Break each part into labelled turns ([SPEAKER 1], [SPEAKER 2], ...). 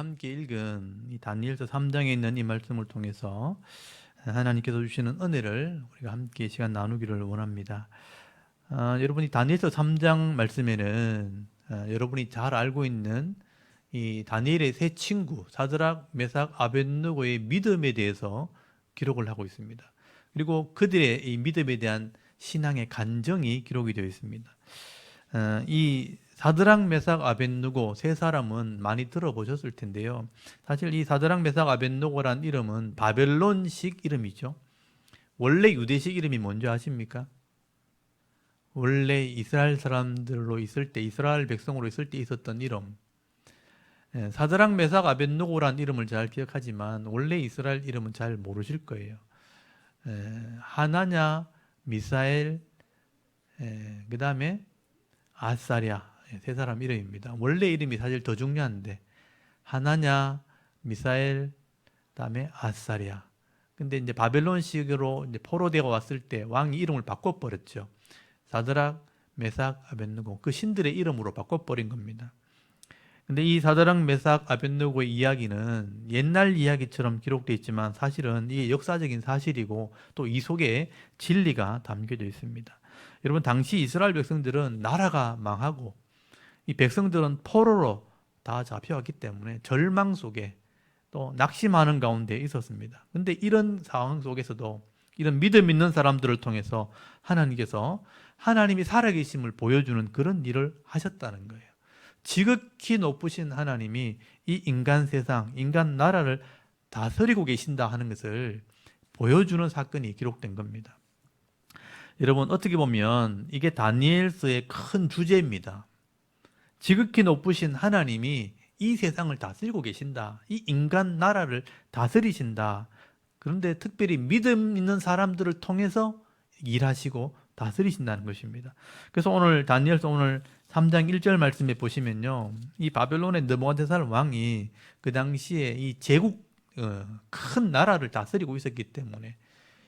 [SPEAKER 1] 함께 읽은 이 다니엘서 3장에 있는 이 말씀을 통해서 하나님께서 주시는 은혜를 우리가 함께 시간 나누기를 원합니다. 아, 여러분이 다니엘서 3장 말씀에는 아, 여러분이 잘 알고 있는 이 다니엘의 세 친구 사드락, 메삭, 아벤누고의 믿음에 대해서 기록을 하고 있습니다. 그리고 그들의 이 믿음에 대한 신앙의 간정이 기록이 되어 있습니다. 어, 이 사드랑 메삭 아벤누고 세 사람은 많이 들어보셨을 텐데요. 사실 이 사드랑 메삭 아벤누고란 이름은 바벨론식 이름이죠. 원래 유대식 이름이 뭔지 아십니까? 원래 이스라엘 사람들로 있을 때 이스라엘 백성으로 있을 때 있었던 이름. 예, 사드랑 메삭 아벤누고란 이름을 잘 기억하지만 원래 이스라엘 이름은 잘 모르실 거예요. 예, 하나냐, 미사엘, 예, 그 다음에 아사랴 세 사람 이름입니다. 원래 이름이 사실 더 중요한데 하나냐, 미사엘, 그다음에 아사랴. 근데 이제 바벨론식으로 이제 포로되어 왔을 때 왕이 이름을 바꿔 버렸죠. 사드락, 메삭, 아벤누고 그 신들의 이름으로 바꿔 버린 겁니다. 근데 이 사드락, 메삭, 아벤누고의 이야기는 옛날 이야기처럼 기록되어 있지만 사실은 이게 역사적인 사실이고 또 이 속에 진리가 담겨져 있습니다. 여러분 당시 이스라엘 백성들은 나라가 망하고 이 백성들은 포로로 다 잡혀왔기 때문에 절망 속에 또 낙심하는 가운데 있었습니다. 근데 이런 상황 속에서도 이런 믿음 있는 사람들을 통해서 하나님께서 하나님이 살아계심을 보여주는 그런 일을 하셨다는 거예요. 지극히 높으신 하나님이 이 인간 세상, 인간 나라를 다스리고 계신다 하는 것을 보여주는 사건이 기록된 겁니다. 여러분 어떻게 보면 이게 다니엘서의 큰 주제입니다. 지극히 높으신 하나님이 이 세상을 다스리고 계신다. 이 인간 나라를 다스리신다. 그런데 특별히 믿음 있는 사람들을 통해서 일하시고 다스리신다는 것입니다. 그래서 오늘 다니엘서 오늘 3장 1절 말씀에 보시면요. 이 바벨론의 느부갓네살 왕이 그 당시에 이 제국 어, 큰 나라를 다스리고 있었기 때문에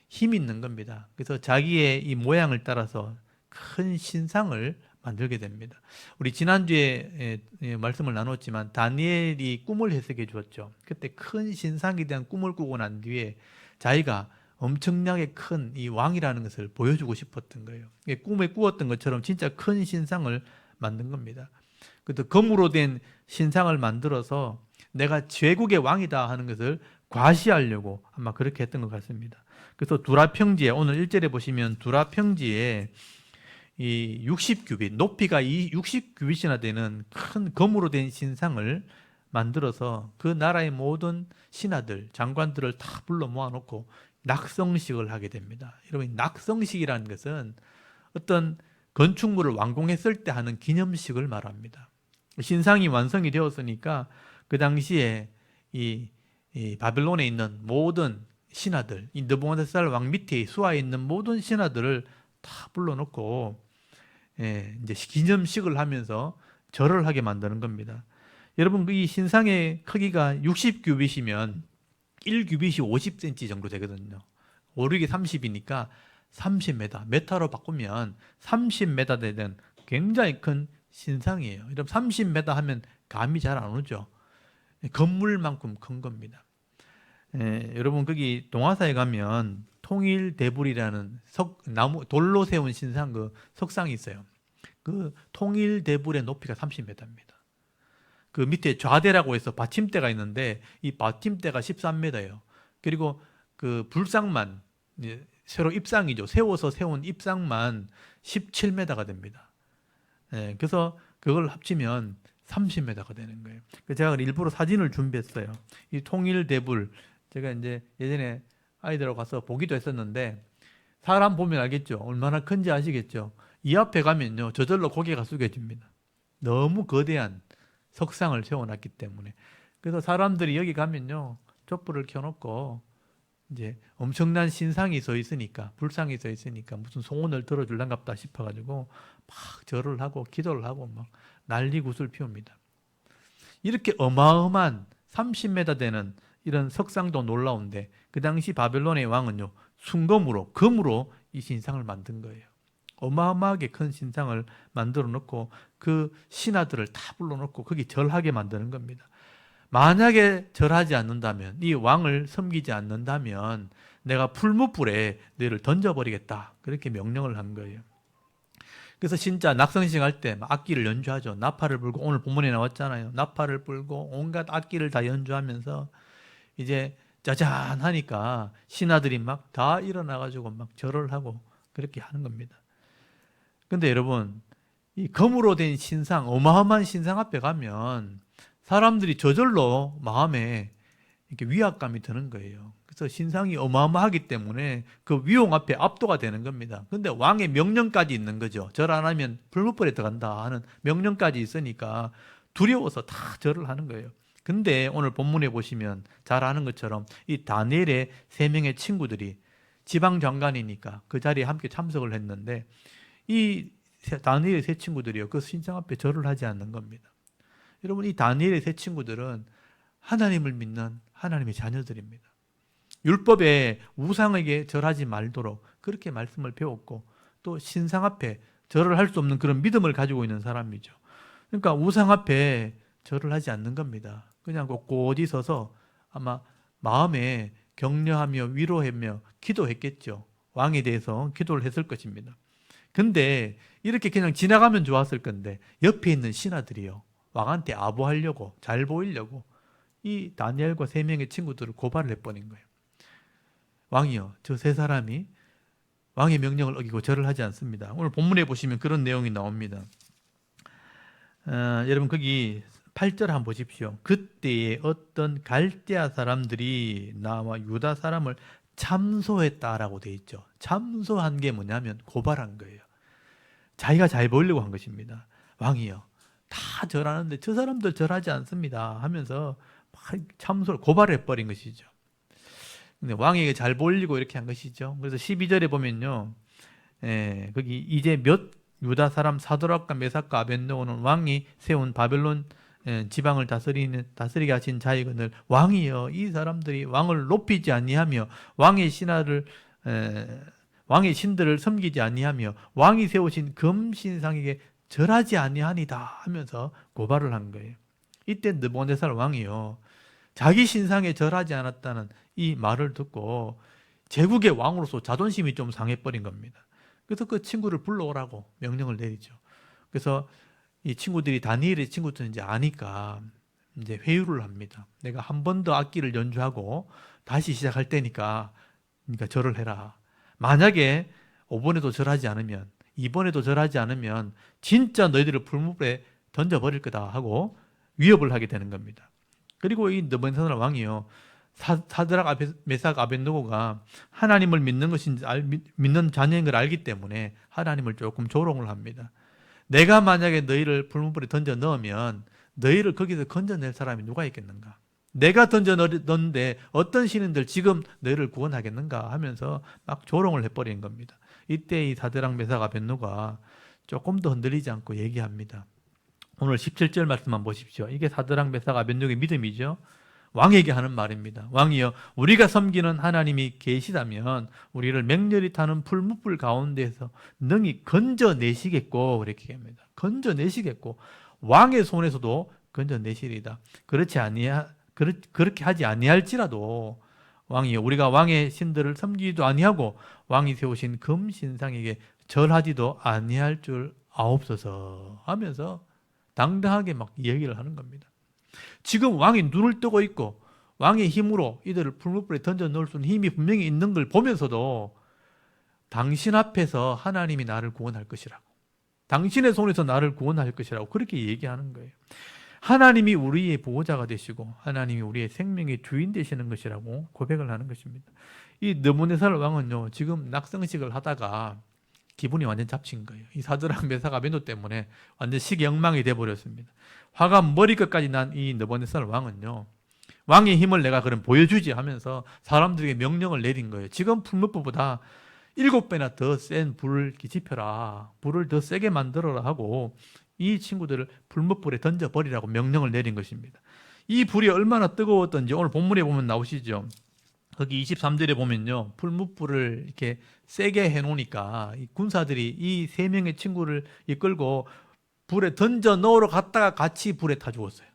[SPEAKER 1] 힘이 있는 겁니다. 그래서 자기의 이 모양을 따라서 큰 신상을 만들게 됩니다. 우리 지난주에 말씀을 나눴지만 다니엘이 꿈을 해석해 주었죠. 그때 큰 신상에 대한 꿈을 꾸고 난 뒤에 자기가 엄청나게 큰 이 왕이라는 것을 보여주고 싶었던 거예요. 꿈에 꾸었던 것처럼 진짜 큰 신상을 만든 겁니다. 그래서 금으로 된 신상을 만들어서 내가 제국의 왕이다 하는 것을 과시하려고 아마 그렇게 했던 것 같습니다. 그래서 두라 평지에 오늘 1절에 보시면 두라 평지에 이 60규빗 높이가 이 60규빗이나 되는 큰 검으로 된 신상을 만들어서 그 나라의 모든 신하들, 장관들을 다 불러 모아놓고 낙성식을 하게 됩니다. 여러분 낙성식이라는 것은 어떤 건축물을 완공했을 때 하는 기념식을 말합니다. 신상이 완성이 되었으니까 그 당시에 이, 이 바벨론에 있는 모든 신하들, 이 느부갓네살 왕 밑에 수하에 있는 모든 신하들을 다 불러놓고 예, 이제 기념식을 하면서 절을 하게 만드는 겁니다. 여러분 이 신상의 크기가 60규빗이면 1규빗이 50cm 정도 되거든요. 5, 6이 30이니까 30m, 메타로 바꾸면 30m 되는 굉장히 큰 신상이에요. 여러분 30m 하면 감이 잘 안 오죠. 건물만큼 큰 겁니다. 예, 여러분 거기 동화사에 가면 통일 대불이라는 석 나무 돌로 세운 신상 그 석상이 있어요. 그 통일 대불의 높이가 30m입니다. 그 밑에 좌대라고 해서 받침대가 있는데 이 받침대가 13m예요. 그리고 그 불상만 새로 입상이죠. 세워서 세운 입상만 17m가 됩니다. 예, 그래서 그걸 합치면 30m가 되는 거예요. 제가 일부러 사진을 준비했어요. 이 통일 대불 제가 이제 예전에 아이들하고 가서 보기도 했었는데 사람 보면 알겠죠. 얼마나 큰지 아시겠죠. 이 앞에 가면요. 저절로 고개가 숙여집니다. 너무 거대한 석상을 세워놨기 때문에. 그래서 사람들이 여기 가면요. 촛불을 켜놓고 이제 엄청난 신상이 서 있으니까 불상이 서 있으니까 무슨 소원을 들어줄란갑다 싶어가지고 막 절을 하고 기도를 하고 막 난리 구슬 피웁니다. 이렇게 어마어마한 30m 되는 이런 석상도 놀라운데 그 당시 바벨론의 왕은요 순금으로 금으로 이 신상을 만든 거예요. 어마어마하게 큰 신상을 만들어 놓고 그 신하들을 다 불러 놓고 거기 절하게 만드는 겁니다. 만약에 절하지 않는다면 이 왕을 섬기지 않는다면 내가 풀무불에 너희를 던져버리겠다. 그렇게 명령을 한 거예요. 그래서 진짜 낙성식 할 때 악기를 연주하죠. 나팔을 불고 오늘 본문에 나왔잖아요. 나팔을 불고 온갖 악기를 다 연주하면서 이제 짜잔하니까 신하들이 막 다 일어나가지고 막 절을 하고 그렇게 하는 겁니다. 근데 여러분 이 검으로 된 신상 어마어마한 신상 앞에 가면 사람들이 저절로 마음에 이렇게 위압감이 드는 거예요. 그래서 신상이 어마어마하기 때문에 그 위용 앞에 압도가 되는 겁니다. 근데 왕의 명령까지 있는 거죠. 절 안 하면 불무불에 들어간다 하는 명령까지 있으니까 두려워서 다 절을 하는 거예요. 근데 오늘 본문에 보시면 잘 아는 것처럼 이 다니엘의 세 명의 친구들이 지방 장관이니까 그 자리에 함께 참석을 했는데 이 세- 다니엘의 세 친구들이요 그 신상 앞에 절을 하지 않는 겁니다. 여러분 이 다니엘의 세 친구들은 하나님을 믿는 하나님의 자녀들입니다. 율법에 우상에게 절하지 말도록 그렇게 말씀을 배웠고 또 신상 앞에 절을 할 수 없는 그런 믿음을 가지고 있는 사람이죠. 그러니까 우상 앞에 절을 하지 않는 겁니다. 그냥 꼿꼿이 서서 아마 마음에 격려하며 위로하며 기도했겠죠. 왕에 대해서 기도를 했을 것입니다. 근데 이렇게 그냥 지나가면 좋았을 건데 옆에 있는 신하들이요. 왕한테 아부하려고 잘 보이려고 이 다니엘과 세 명의 친구들을 고발을 해버린 거예요. 왕이요, 저 세 사람이 왕의 명령을 어기고 절을 하지 않습니다. 오늘 본문에 보시면 그런 내용이 나옵니다. 어, 여러분 거기 8절 한번 보십시오. 그때에 어떤 갈대아 사람들이 나와 유다 사람을 참소했다라고 돼 있죠. 참소한 게 뭐냐면 고발한 거예요. 자기가 잘 보이려고 한 것입니다. 왕이요. 다 절하는데 저 사람들 절하지 않습니다. 하면서 막 참소를 고발해 버린 것이죠. 근데 왕에게 잘 보이려고 이렇게 한 것이죠. 그래서 12절에 보면요. 예, 거기 이제 몇 유다 사람 사도락과 메삭과 아벤노고는 왕이 세운 바벨론 예, 지방을 다스리는 다스리게 하신 자이거늘 왕이여 이 사람들이 왕을 높이지 아니하며 왕의 신하를 에, 왕의 신들을 섬기지 아니하며 왕이 세우신 금신상에게 절하지 아니하니다 하면서 고발을 한 거예요. 이때 느보네살 왕이요 자기 신상에 절하지 않았다는 이 말을 듣고 제국의 왕으로서 자존심이 좀 상해버린 겁니다. 그래서 그 친구를 불러오라고 명령을 내리죠. 그래서 이 친구들이 다니엘의 친구들은 이제 아니까 이제 회유를 합니다. 내가 한 번 더 악기를 연주하고 다시 시작할 때니까 그러니까 절을 해라. 만약에 5번에도 절하지 않으면 2번에도 절하지 않으면 진짜 너희들을 불무불에 던져버릴 거다 하고 위협을 하게 되는 겁니다. 그리고 이 느번사나 왕이요 사, 사드락 아베, 메삭 아벤노고가 하나님을 믿는 것인지 알, 믿, 믿는 자녀인 걸 알기 때문에 하나님을 조금 조롱을 합니다. 내가 만약에 너희를 불문불에 던져 넣으면 너희를 거기서 건져낼 사람이 누가 있겠는가? 내가 던져 넣었는데 어떤 신인들 지금 너희를 구원하겠는가 하면서 막 조롱을 해버린 겁니다. 이때 이 사드랑 메사가 벤누가 조금 더 흔들리지 않고 얘기합니다. 오늘 17절 말씀만 보십시오. 이게 사드랑 메사가 벤누의 믿음이죠. 왕에게 하는 말입니다. 왕이여, 우리가 섬기는 하나님이 계시다면 우리를 맹렬히 타는 풀무불 가운데서 능히 건져내시겠고 그렇게 합니다. 건져내시겠고 왕의 손에서도 건져내시리다. 그렇지 아니하 그렇, 그렇게 하지 아니할지라도 왕이여 우리가 왕의 신들을 섬기지도 아니하고 왕이 세우신 금 신상에게 절하지도 아니할 줄 아옵소서 하면서 당당하게 막 이야기를 하는 겁니다. 지금 왕이 눈을 뜨고 있고 왕의 힘으로 이들을 풀무불에 던져 넣을 수 있는 힘이 분명히 있는 걸 보면서도 당신 앞에서 하나님이 나를 구원할 것이라고 당신의 손에서 나를 구원할 것이라고 그렇게 얘기하는 거예요. 하나님이 우리의 보호자가 되시고 하나님이 우리의 생명의 주인 되시는 것이라고 고백을 하는 것입니다. 이 느부네살 왕은요 지금 낙성식을 하다가 기분이 완전 잡친 거예요. 이 사드랑 메사가 벤도 때문에 완전 식영망이 돼 버렸습니다. 화가 머리끝까지 난 이 느부네살 왕은요 왕의 힘을 내가 그럼 보여주지 하면서 사람들에게 명령을 내린 거예요. 지금 풀무불보다 일곱 배나 더 센 불을 지펴라. 불을 더 세게 만들어라 하고 이 친구들을 불목불에 던져버리라고 명령을 내린 것입니다. 이 불이 얼마나 뜨거웠던지 오늘 본문에 보면 나오시죠. 거기 23절에 보면요. 풀무불을 이렇게 세게 해 놓으니까 이 군사들이 이 세 명의 친구를 이끌고 불에 던져 넣으러 갔다가 같이 불에 타 죽었어요.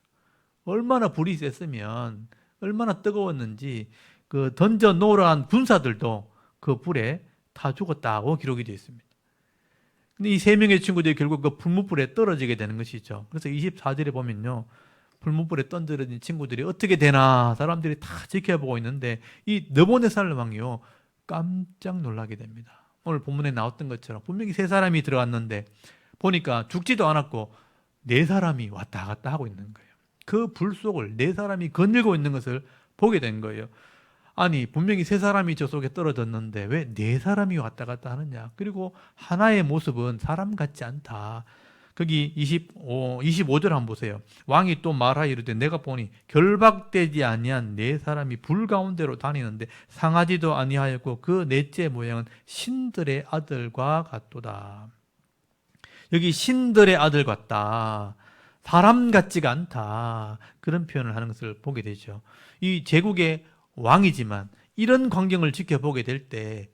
[SPEAKER 1] 얼마나 불이 셌으면 얼마나 뜨거웠는지 그 던져 놓으라한 군사들도 그 불에 다 죽었다고 기록이 되어 있습니다. 근데 이 세 명의 친구들이 결국 그 풀무불에 떨어지게 되는 것이죠. 그래서 24절에 보면요. 풀무불에 던져진 친구들이 어떻게 되나 사람들이 다 지켜보고 있는데 이 느보네살 왕이요. 깜짝 놀라게 됩니다. 오늘 본문에 나왔던 것처럼 분명히 세 사람이 들어갔는데 보니까 죽지도 않았고 네 사람이 왔다 갔다 하고 있는 거예요. 그 불 속을 네 사람이 거닐고 있는 것을 보게 된 거예요. 아니 분명히 세 사람이 저 속에 떨어졌는데 왜 네 사람이 왔다 갔다 하느냐? 그리고 하나의 모습은 사람 같지 않다. 거기 25, 25절 한번 보세요. 왕이 또 말하여 이르되 내가 보니 결박되지 아니한 네 사람이 불 가운데로 다니는데 상하지도 아니하였고 그 넷째 모양은 신들의 아들과 같도다. 여기 신들의 아들 같다. 사람 같지가 않다. 그런 표현을 하는 것을 보게 되죠. 이 제국의 왕이지만 이런 광경을 지켜보게 될 때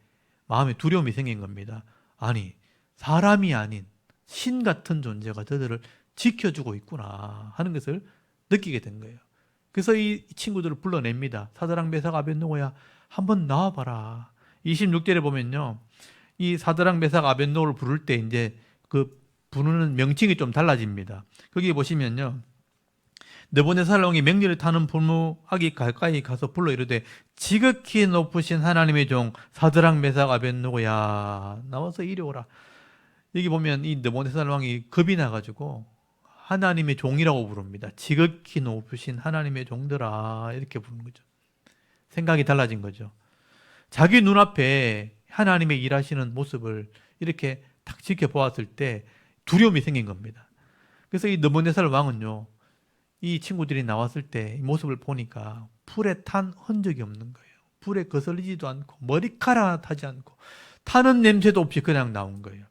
[SPEAKER 1] 마음에 두려움이 생긴 겁니다. 아니, 사람이 아닌 신 같은 존재가 저들을 지켜주고 있구나 하는 것을 느끼게 된 거예요. 그래서 이 친구들을 불러냅니다. 사드랑 메삭 아벤노고야 한번 나와봐라. 26절에 보면요. 이 사드랑 메삭 아벤노를 부를 때 이제 그 부르는 명칭이 좀 달라집니다. 거기 보시면요. 느보네살롱이 맹렬히 타는 불무하기 가까이 가서 불러 이르되 지극히 높으신 하나님의 종 사드랑 메삭 아벤노고야 나와서 이리 오라. 여기 보면 이 느보네살 왕이 겁이 나가지고 하나님의 종이라고 부릅니다. 지극히 높으신 하나님의 종들아 이렇게 부르는 거죠. 생각이 달라진 거죠. 자기 눈앞에 하나님의 일하시는 모습을 이렇게 딱 지켜보았을 때 두려움이 생긴 겁니다. 그래서 이 느보네살 왕은요, 이 친구들이 나왔을 때이 모습을 보니까 풀에 탄 흔적이 없는 거예요. 불에 거슬리지도 않고 머리카락 하나 타지 않고 타는 냄새도 없이 그냥 나온 거예요.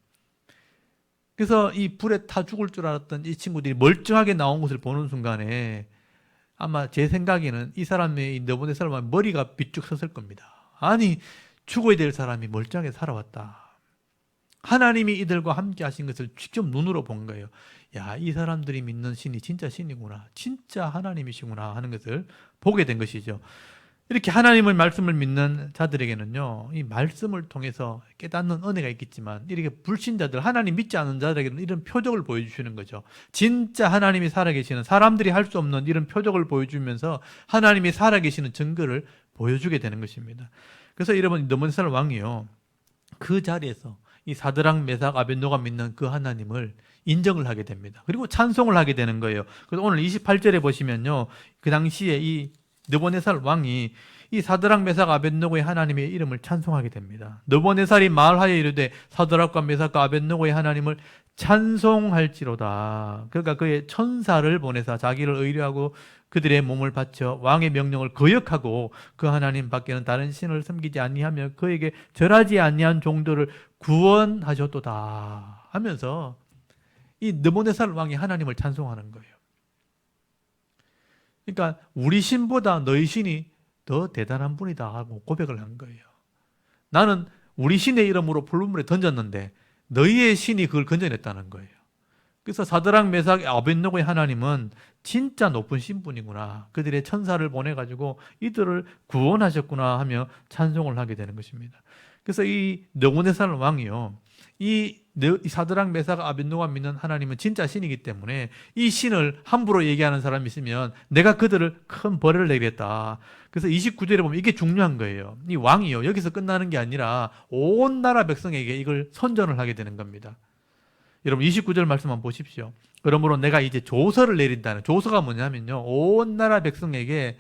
[SPEAKER 1] 그래서 이 불에 타 죽을 줄 알았던 이 친구들이 멀쩡하게 나온 것을 보는 순간에 아마 제 생각에는 이 사람의 이 너번의 사람은 머리가 비쭉 섰을 겁니다. 아니 죽어야 될 사람이 멀쩡하게 살아왔다. 하나님이 이들과 함께 하신 것을 직접 눈으로 본 거예요. 야, 이 사람들이 믿는 신이 진짜 신이구나. 진짜 하나님이시구나 하는 것을 보게 된 것이죠. 이렇게 하나님의 말씀을 믿는 자들에게는요, 이 말씀을 통해서 깨닫는 은혜가 있겠지만, 이렇게 불신자들, 하나님 믿지 않는 자들에게는 이런 표적을 보여주시는 거죠. 진짜 하나님이 살아계시는, 사람들이 할 수 없는 이런 표적을 보여주면서 하나님이 살아계시는 증거를 보여주게 되는 것입니다. 그래서 여러분, 너문살 왕이요, 그 자리에서 이 사드랑 메삭 아벤노가 믿는 그 하나님을 인정을 하게 됩니다. 그리고 찬송을 하게 되는 거예요. 그래서 오늘 28절에 보시면요. 그 당시에 이 느보네살 왕이 이 사드락 메삭 아벤노고의 하나님의 이름을 찬송하게 됩니다. 느보네살이 말하여 이르되 사드락과 메삭과 아벤노고의 하나님을 찬송할지로다. 그러니까 그의 천사를 보내사 자기를 의뢰하고 그들의 몸을 바쳐 왕의 명령을 거역하고 그 하나님 밖에는 다른 신을 섬기지 아니하며 그에게 절하지 아니한 종들을 구원하셨도다 하면서 이 느보네살 왕이 하나님을 찬송하는 거예요. 그러니까 우리 신보다 너희 신이 더 대단한 분이다 하고 고백을 한 거예요. 나는 우리 신의 이름으로 불문물에 던졌는데 너희의 신이 그걸 건져냈다는 거예요. 그래서 사드랑 메삭 아벤노고의 하나님은 진짜 높은 신분이구나. 그들의 천사를 보내가지고 이들을 구원하셨구나 하며 찬송을 하게 되는 것입니다. 그래서 이 느고네살 왕이요. 이 사드랑 메삭 아벤노가 믿는 하나님은 진짜 신이기 때문에 이 신을 함부로 얘기하는 사람이 있으면 내가 그들을 큰 벌을 내겠다. 그래서 29절에 보면 이게 중요한 거예요. 이 왕이요. 여기서 끝나는 게 아니라 온 나라 백성에게 이걸 선전을 하게 되는 겁니다. 여러분 29절 말씀 한번 보십시오. 그러므로 내가 이제 조서를 내린다는 조서가 뭐냐면요. 온 나라 백성에게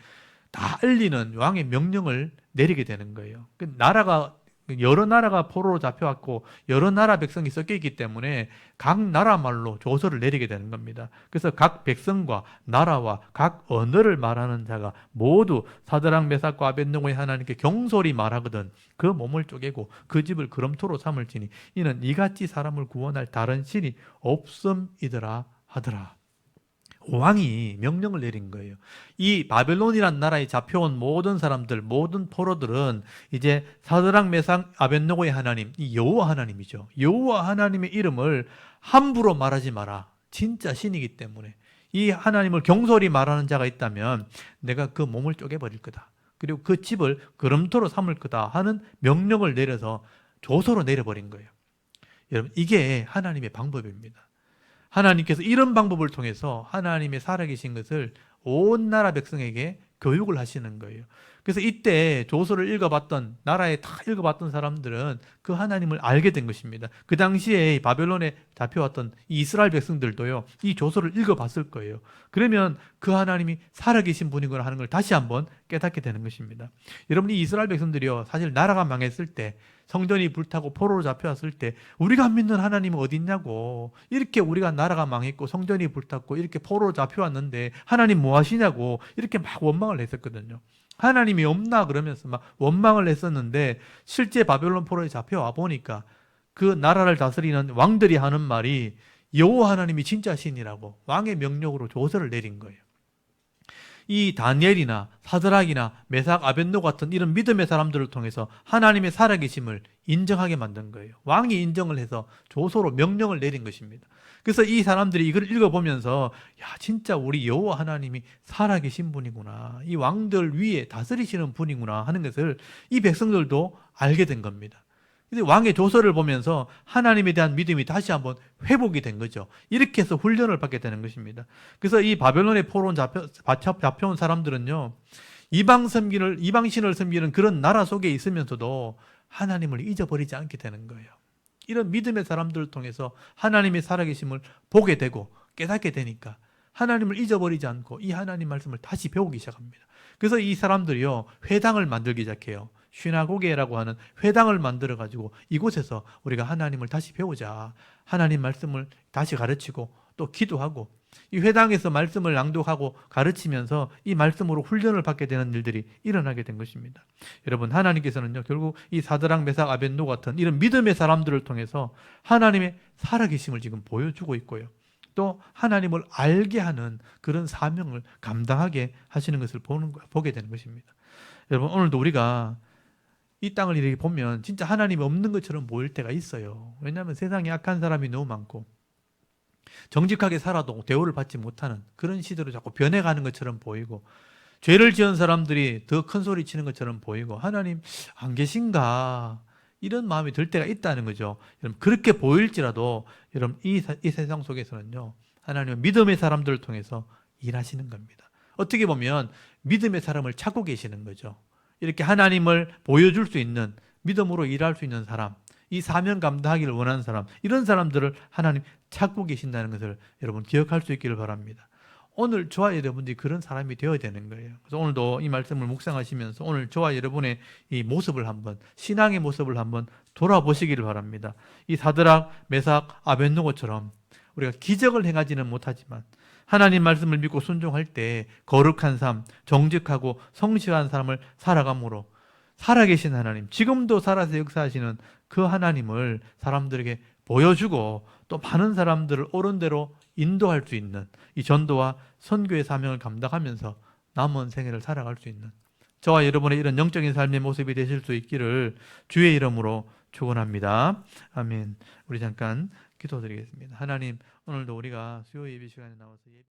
[SPEAKER 1] 다 알리는 왕의 명령을 내리게 되는 거예요. 그 나라가 여러 나라가 포로로 잡혀왔고 여러 나라 백성이 섞여 있기 때문에 각 나라 말로 조서를 내리게 되는 겁니다. 그래서 각 백성과 나라와 각 언어를 말하는 자가 모두 사드랑 메삭과 아벤노고의 하나님께 경솔히 말하거든 그 몸을 쪼개고 그 집을 그럼토로 삼을지니 이는 이같이 사람을 구원할 다른 신이 없음이더라 하더라. 왕이 명령을 내린 거예요. 이 바벨론이란 나라에 잡혀온 모든 사람들, 모든 포로들은 이제 사드랑 메상 아벤노고의 하나님, 이 여호와 하나님이죠. 여호와 하나님의 이름을 함부로 말하지 마라. 진짜 신이기 때문에 이 하나님을 경솔히 말하는 자가 있다면 내가 그 몸을 쪼개버릴 거다. 그리고 그 집을 걸음토로 삼을 거다 하는 명령을 내려서 조서로 내려버린 거예요. 여러분, 이게 하나님의 방법입니다. 하나님께서 이런 방법을 통해서 하나님의 살아계신 것을 온 나라 백성에게 교육을 하시는 거예요. 그래서 이때 조서를 읽어봤던 나라에 다 읽어봤던 사람들은 그 하나님을 알게 된 것입니다. 그 당시에 바벨론에 잡혀왔던 이 이스라엘 백성들도요 이 조서를 읽어봤을 거예요. 그러면 그 하나님이 살아계신 분이구나 하는 걸 다시 한번 깨닫게 되는 것입니다. 여러분 이 이스라엘 백성들이요 사실 나라가 망했을 때 성전이 불타고 포로로 잡혀왔을 때 우리가 믿는 하나님은 어디 있냐고 이렇게 우리가 나라가 망했고 성전이 불탔고 이렇게 포로로 잡혀왔는데 하나님 뭐 하시냐고 이렇게 막 원망을 했었거든요. 하나님이 없나 그러면서 막 원망을 했었는데 실제 바벨론 포로에 잡혀와 보니까 그 나라를 다스리는 왕들이 하는 말이 여호와 하나님이 진짜 신이라고 왕의 명령으로 조서를 내린 거예요. 이 다니엘이나 사드락이나 메삭 아벤노 같은 이런 믿음의 사람들을 통해서 하나님의 살아계심을 인정하게 만든 거예요. 왕이 인정을 해서 조서로 명령을 내린 것입니다. 그래서 이 사람들이 이걸 읽어보면서 야 진짜 우리 여호와 하나님이 살아계신 분이구나. 이 왕들 위에 다스리시는 분이구나 하는 것을 이 백성들도 알게 된 겁니다. 근데 왕의 조서를 보면서 하나님에 대한 믿음이 다시 한번 회복이 된 거죠. 이렇게 해서 훈련을 받게 되는 것입니다. 그래서 이 바벨론의 포로원 잡혀, 잡혀온 사람들은요, 이방 섬기를, 이방신을 섬기는 그런 나라 속에 있으면서도 하나님을 잊어버리지 않게 되는 거예요. 이런 믿음의 사람들을 통해서 하나님의 살아계심을 보게 되고 깨닫게 되니까 하나님을 잊어버리지 않고 이 하나님 말씀을 다시 배우기 시작합니다. 그래서 이 사람들이요, 회당을 만들기 시작해요. 슈나고게라고 하는 회당을 만들어 가지고 이곳에서 우리가 하나님을 다시 배우자. 하나님 말씀을 다시 가르치고 또 기도하고 이 회당에서 말씀을 낭독하고 가르치면서 이 말씀으로 훈련을 받게 되는 일들이 일어나게 된 것입니다. 여러분 하나님께서는요 결국 이 사드랑 메삭 아벤노 같은 이런 믿음의 사람들을 통해서 하나님의 살아계심을 지금 보여주고 있고요. 또 하나님을 알게 하는 그런 사명을 감당하게 하시는 것을 보는 보게 되는 것입니다. 여러분 오늘도 우리가 이 땅을 이렇게 보면 진짜 하나님이 없는 것처럼 보일 때가 있어요. 왜냐하면 세상에 악한 사람이 너무 많고 정직하게 살아도 대우를 받지 못하는 그런 시대로 자꾸 변해가는 것처럼 보이고 죄를 지은 사람들이 더 큰 소리 치는 것처럼 보이고 하나님 안 계신가 이런 마음이 들 때가 있다는 거죠. 여러분 그렇게 보일지라도 여러분 이, 사- 이 세상 속에서는요 하나님은 믿음의 사람들을 통해서 일하시는 겁니다. 어떻게 보면 믿음의 사람을 찾고 계시는 거죠. 이렇게 하나님을 보여줄 수 있는 믿음으로 일할 수 있는 사람, 이 사명 감당하기를 원하는 사람, 이런 사람들을 하나님 찾고 계신다는 것을 여러분 기억할 수 있기를 바랍니다. 오늘 저와 여러분들이 그런 사람이 되어야 되는 거예요. 그래서 오늘도 이 말씀을 묵상하시면서 오늘 저와 여러분의 이 모습을 한번 신앙의 모습을 한번 돌아보시기를 바랍니다. 이 사드락, 메삭, 아벤노고처럼 우리가 기적을 행하지는 못하지만 하나님 말씀을 믿고 순종할 때 거룩한 삶, 정직하고 성실한 삶을 살아감으로 살아계신 하나님, 지금도 살아서 역사하시는 그 하나님을 사람들에게 보여주고 또 많은 사람들을 옳은 대로 인도할 수 있는 이 전도와 선교의 사명을 감당하면서 남은 생애를 살아갈 수 있는 저와 여러분의 이런 영적인 삶의 모습이 되실 수 있기를 주의 이름으로 축원합니다. 아멘. 우리 잠깐 기도드리겠습니다. 하나님, 오늘도 우리가 수요 예배 시간에 나와서 예배